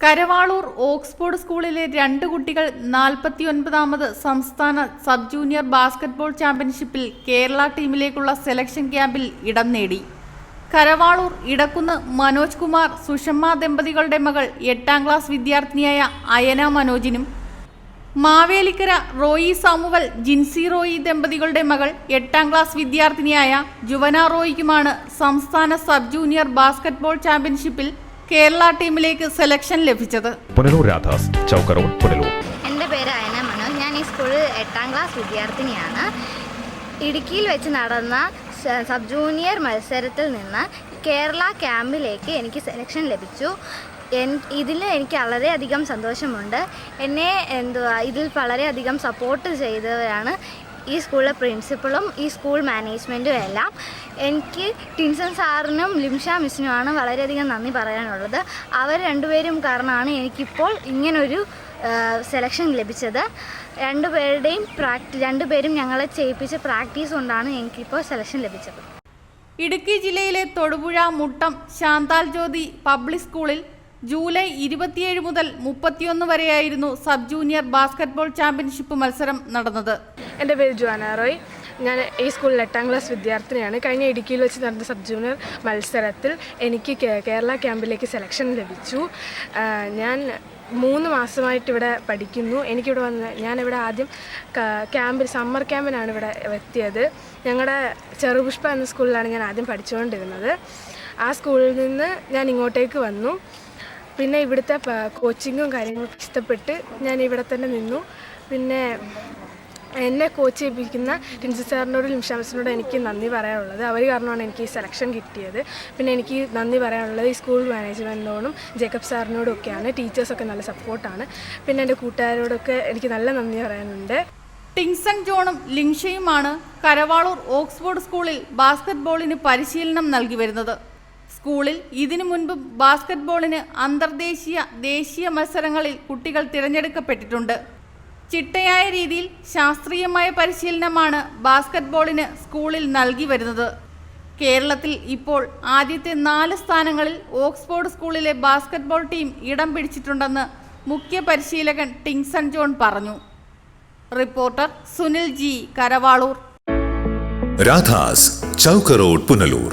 Karavaloor Oxford സ്കൂളിലെ രണ്ട് കുട്ടികൾ നാൽപ്പത്തിയൊൻപതാമത് സംസ്ഥാന സബ് ജൂനിയർ ബാസ്കറ്റ്ബോൾ ചാമ്പ്യൻഷിപ്പിൽ കേരള ടീമിലേക്കുള്ള സെലക്ഷൻ ക്യാമ്പിൽ ഇടം നേടി. കരവാളൂർ ഇടക്കുന്ന് മനോജ് കുമാർ സുഷമ്മ ദമ്പതികളുടെ മകൾ എട്ടാം ക്ലാസ് വിദ്യാർത്ഥിനിയായ Ayana മനോജിനും Mavelikkara Roy Samuel Jincy Roy ദമ്പതികളുടെ മകൾ എട്ടാം ക്ലാസ് വിദ്യാർത്ഥിനിയായ ജുവന റോയിക്കുമാണ് സംസ്ഥാന സബ് ജൂനിയർ ബാസ്കറ്റ്ബോൾ ചാമ്പ്യൻഷിപ്പിൽ കേരള ടീമിലേക്ക് സെലക്ഷൻ ലഭിച്ചത്? പുനലൂർ രാധാസ് ചൗക്ക റോഡ് പുനലൂർ. എന്റെ പേര് അയന മനോജ്. ഞാൻ ഈ സ്കൂളിൽ എട്ടാം ക്ലാസ് വിദ്യാർത്ഥിനിയാണ്. ഇടുക്കിയിൽ വെച്ച് നടന്ന സബ് ജൂനിയർ മത്സരത്തിൽ നിന്ന് കേരള ക്യാമ്പിലേക്ക് എനിക്ക് സെലക്ഷൻ ലഭിച്ചു. എൻ ഇതിൽ എനിക്ക് വളരെയധികം സന്തോഷമുണ്ട്. എന്നെ എന്തുവാ ഇതിൽ വളരെയധികം സപ്പോർട്ട് ചെയ്തവരാണ് ഈ സ്കൂളിലെ പ്രിൻസിപ്പളും ഈ സ്കൂൾ മാനേജ്മെന്റും എല്ലാം എനിക്ക് ടിൻസൺ സാറിനും ലിംഷ മിസ്സിനുമാണ് വളരെയധികം നന്ദി പറയാനുള്ളത്. അവർ രണ്ടുപേരും കാരണമാണ് എനിക്കിപ്പോൾ ഇങ്ങനൊരു സെലക്ഷൻ ലഭിച്ചത്. രണ്ടുപേരുടെയും പ്രാക്ടി രണ്ടുപേരും ഞങ്ങളെ ചെയ്യിപ്പിച്ച പ്രാക്ടീസ് കൊണ്ടാണ് എനിക്കിപ്പോൾ സെലക്ഷൻ ലഭിച്ചത്. ഇടുക്കി ജില്ലയിലെ തൊടുപുഴ മുട്ടം ശാന്താൽ ജ്യോതി പബ്ലിക് സ്കൂളിൽ ജൂലൈ ഇരുപത്തിയേഴ് മുതൽ മുപ്പത്തിയൊന്ന് വരെയായിരുന്നു സബ് ജൂനിയർ ബാസ്കറ്റ്ബോൾ ചാമ്പ്യൻഷിപ്പ് മത്സരം നടന്നത്. എന്റെ പേര് ജുവാന റോയ്. ഞാൻ ഈ സ്കൂളിൽ എട്ടാം ക്ലാസ് വിദ്യാർത്ഥിനിയാണ്. കഴിഞ്ഞ ഇടുക്കിയിൽ വെച്ച് നടന്ന സബ് ജൂനിയർ മത്സരത്തിൽ എനിക്ക് കേരള ക്യാമ്പിലേക്ക് സെലക്ഷൻ ലഭിച്ചു. ഞാൻ മൂന്ന് മാസമായിട്ട് ഇവിടെ പഠിക്കുന്നു. എനിക്കിവിടെ വന്ന് ഞാനിവിടെ ആദ്യം ക്യാമ്പിൽ സമ്മർ ക്യാമ്പിനാണ് ഇവിടെ എത്തിയത്. ഞങ്ങളുടെ ചെറുപുഷ്പ എന്ന സ്കൂളിലാണ് ഞാൻ ആദ്യം പഠിച്ചുകൊണ്ടിരുന്നത്. ആ സ്കൂളിൽ നിന്ന് ഞാൻ ഇങ്ങോട്ടേക്ക് വന്നു. പിന്നെ ഇവിടുത്തെ കോച്ചിങ്ങും കാര്യങ്ങളൊക്കെ ഇഷ്ടപ്പെട്ട് ഞാൻ ഇവിടെ തന്നെ നിന്നു. പിന്നെ എന്നെ കോച്ച് ചെയ്യിപ്പിക്കുന്ന ടിൻസി സാറിനോടും ലിംഷാമസിനോടും എനിക്ക് നന്ദി പറയാനുള്ളത്. അവർ കാരണമാണ് എനിക്ക് ഈ സെലക്ഷൻ കിട്ടിയത്. പിന്നെ എനിക്ക് നന്ദി പറയാനുള്ളത് ഈ സ്കൂൾ മാനേജ്മെന്റിനോടും ജേക്കബ് സാറിനോടും ഒക്കെയാണ്. ടീച്ചേഴ്സൊക്കെ നല്ല സപ്പോർട്ടാണ് പിന്നെ എന്റെ കൂട്ടുകാരോടൊക്കെ എനിക്ക് നല്ല നന്ദി പറയാനുണ്ട്. ടിങ്സൺ ജോണും ലിങ്ഷയുമാണ് കരവാളൂർ ഓക്സ്ഫോർഡ് സ്കൂളിൽ ബാസ്കറ്റ്ബോളിന് പരിശീലനം നൽകി വരുന്നത്. സ്കൂളിൽ ഇതിനു മുൻപ് ബാസ്കറ്റ്ബോളിന് അന്തർദേശീയ ദേശീയ മത്സരങ്ങളിൽ കുട്ടികൾ തിരഞ്ഞെടുക്കപ്പെട്ടിട്ടുണ്ട്. ചിട്ടയായ രീതിയിൽ ശാസ്ത്രീയമായ പരിശീലനമാണ് ബാസ്കറ്റ്ബോളിന് സ്കൂളിൽ നൽകി വരുന്നത്. കേരളത്തിൽ ഇപ്പോൾ ആദ്യത്തെ നാല് സ്ഥാനങ്ങളിൽ ഓക്സ്ഫോർഡ് സ്കൂളിലെ ബാസ്കറ്റ്ബോൾ ടീം ഇടം പിടിച്ചിട്ടുണ്ടെന്ന് മുഖ്യ പരിശീലകൻ ടിങ്സൺ ജോൺ പറഞ്ഞു. Reporter Sunil G Karavaloor. Radhas ചൗക്കറോഡ് പുനലൂർ.